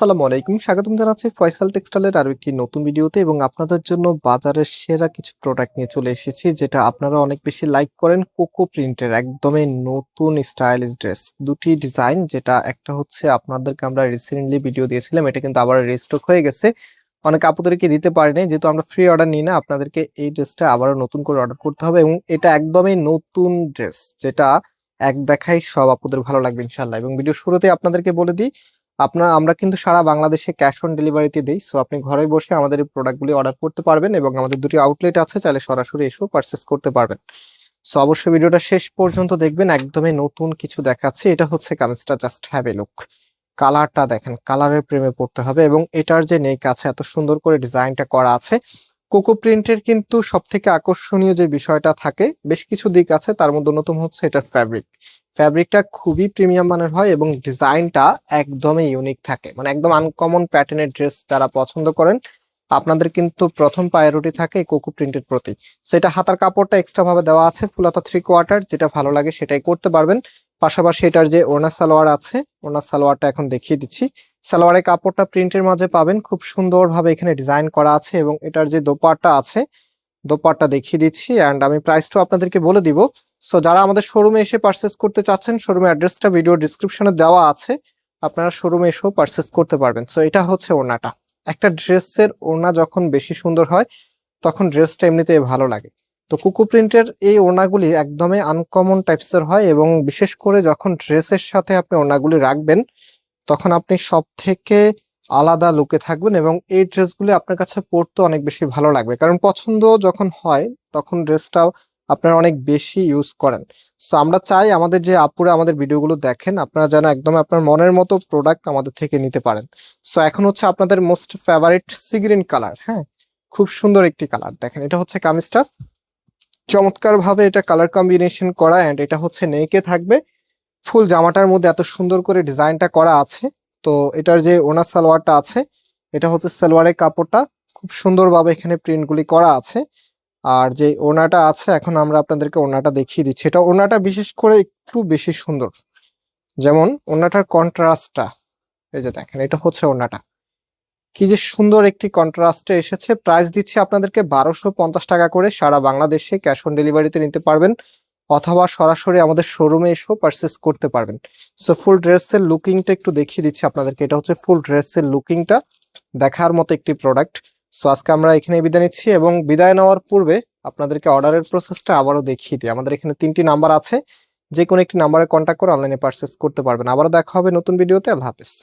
আসসালামু আলাইকুম। স্বাগতম জানাচ্ছি ফয়সাল টেক্সটাইলের আরও একটি নতুন ভিডিওতে এবং আপনাদের জন্য বাজারের সেরা কিছু প্রোডাক্ট নিয়ে চলে এসেছি, যেটা আপনারা অনেক বেশি লাইক করেন কোকো প্রিন্টের একদমই নতুন স্টাইলিশ ড্রেস দুটি ডিজাইন যেটা একটা হচ্ছে আপনাদেরকে আমরা রিসেন্টলি ভিডিও দিয়েছিলাম, এটা কিন্তু আবার রিস্টক হয়ে গেছে। অনেক আপুদেরকে দিতে পারিনি, যেহেতু আমরা ফ্রি অর্ডার নিই না, আপনাদেরকে এই ড্রেসটা আবারও নতুন করে অর্ডার করতে হবে এবং এটা একদমই নতুন ড্রেস যেটা এক দেখাই সব আপুদের ভালো লাগবে ইনশাল্লাহ এবং ভিডিও শুরুতে আপনাদেরকে বলে দিই আপনার, আমরা কিন্তু সারা বাংলাদেশে ক্যাশ অন ডেলিভারিতে দিই। সো আপনি ঘরে বসে আমাদের এই প্রোডাক্টগুলি অর্ডার করতে পারবেন এবং আমাদের দুটি আউটলেট আছে, চাইলে সরাসরি এসেও পারচেস করতে পারবেন। সো অবশ্যই ভিডিওটা শেষ পর্যন্ত দেখবেন, একদমই নতুন কিছু দেখাচ্ছে। এটা হচ্ছে কামিজটা জাস্ট হ্যাভ এ লুক কালারটা দেখেন কালারের প্রেমে পড়তে হবে এবং এটার যে নেক আছে, এত সুন্দর করে ডিজাইনটা করা আছে। কোকো প্রিন্টের কিন্তু সব থেকে আকর্ষণীয় যে বিষয়টা থাকে, বেশ কিছু দিক আছে, তার মধ্যে অন্যতম হচ্ছে এটার ফ্যাব্রিক ফ্যাব্রিকটা খুবই প্রিমিয়াম মানের হয় এবং ডিজাইনটা একদমই ইউনিক থাকে। মানে একদম আনকমন প্যাটার্নের ড্রেস যারা পছন্দ করেন, আপনাদের কিন্তু প্রথম প্রায়োরিটি থাকে কোকো প্রিন্টের প্রতি। সেটা হাতার কাপড়টা এক্সট্রা ভাবে দেওয়া আছে ফুলাতা থ্রি কোয়ার্টার যেটা ভালো লাগে সেটাই করতে পারবেন। পাশাপাশি এটার যে ওনা সালোয়ার আছে ওনা সালোয়ারটা এখন দেখিয়ে দিচ্ছি। সালোয়ারের কাপড়টা প্রিন্টের মাঝে পাবেন। খুব সুন্দরভাবে এখানে ডিজাইন করা আছে এবং এটার যে দোপাট্টা আছে, দোপাট্টা দেখিয়ে দিচ্ছি অ্যান্ড আমি প্রাইসটাও আপনাদেরকে বলে দিব। সো যারা আমাদের শোরুমে এসে পারচেস করতে চাচ্ছেন শোরুমে অ্যাড্রেসটা ভিডিও ডিসক্রিপশনে দেওয়া আছে, আপনারা শোরুমে এসেও পারচেস করতে পারবেন। সো এটা হচ্ছে ওড়নাটা। একটা ড্রেসের ওড়না যখন বেশি সুন্দর হয়, তখন ড্রেসটা এমনিতে ভালো লাগে। তো, কুকু প্রিন্টের এই ওড়নাগুলি একদমই আনকমন টাইপসের হয় এবং বিশেষ করে যখন ড্রেসের সাথে আপনি ওড়নাগুলি রাখবেন তখন আপনি সব থেকে আলাদা লুকে থাকবেন এবং এই ড্রেসগুলি আপনার কাছে পরতে অনেক বেশি ভালো লাগবে। কারণ পছন্দ যখন হয়, তখন ড্রেসটাও আপনারা অনেক বেশি ইউজ করেন। সো আমরা চাই আমাদের যে আপুরা আমাদের ভিডিওগুলো দেখেন, আপনারা যেন একদম আপনার মনের মতো প্রোডাক্ট আমাদের থেকে নিতে পারেন। সো এখন হচ্ছে আপনাদের মোস্ট ফেভারিট সিগ্রিন কালার হ্যাঁ? খুব সুন্দর একটি কালার দেখেন, এটা হচ্ছে কামিজটা। চমৎকার ভাবে এটা কালার কম্বিনেশন করা অ্যান্ড এটা হচ্ছে নেকে থাকবে। ফুল জামাটার মধ্যে এত সুন্দর করে ডিজাইনটা করা আছে। তো এটার যে ওনার সালোয়ারটা আছে, এটা হচ্ছে সালোয়ারের কাপড়টা। খুব সুন্দরভাবে এখানে প্রিন্টগুলি করা আছে। আর যে ওনাটা আছে, এখন আমরা আপনাদেরকে ওনাটা দেখিয়ে দিচ্ছি। এটা ওনাটা বিশেষ করে একটু বেশি সুন্দর। যেমন ওনাটার কন্ট্রাস্টটা, এই যে দেখেন, এটা হচ্ছে ওনাটা। কি যে সুন্দর একটি কন্ট্রাস্টে এসেছে। প্রাইস দিচ্ছি আপনাদেরকে বারোশো টাকা করে। সারা বাংলাদেশে ক্যাশ অন ডেলিভারিতে নিতে পারবেন। অথবা সরাসরি আমাদের শোরুমে এসেও পারচেস করতে পারবেন। সো ফুল ড্রেসের লুকিংটা একটু দেখিয়ে দিচ্ছি আপনাদেরকে। এটা হচ্ছে ফুল ড্রেসের লুকিংটা দেখার মতো একটি প্রোডাক্ট সো আজকে আমরা এখানে বিদায় নিচ্ছি এবং বিদায় নেওয়ার পূর্বে আপনাদেরকে অর্ডারের প্রসেসটা আবারও দেখিয়ে দিই। আমাদের এখানে তিনটি নাম্বার আছে। যে কোনো একটি নাম্বারে কন্ট্যাক্ট করে অনলাইনে পারচেস করতে পারবেন। আবারও দেখা হবে নতুন ভিডিওতে আল্লাহ হাফেজ।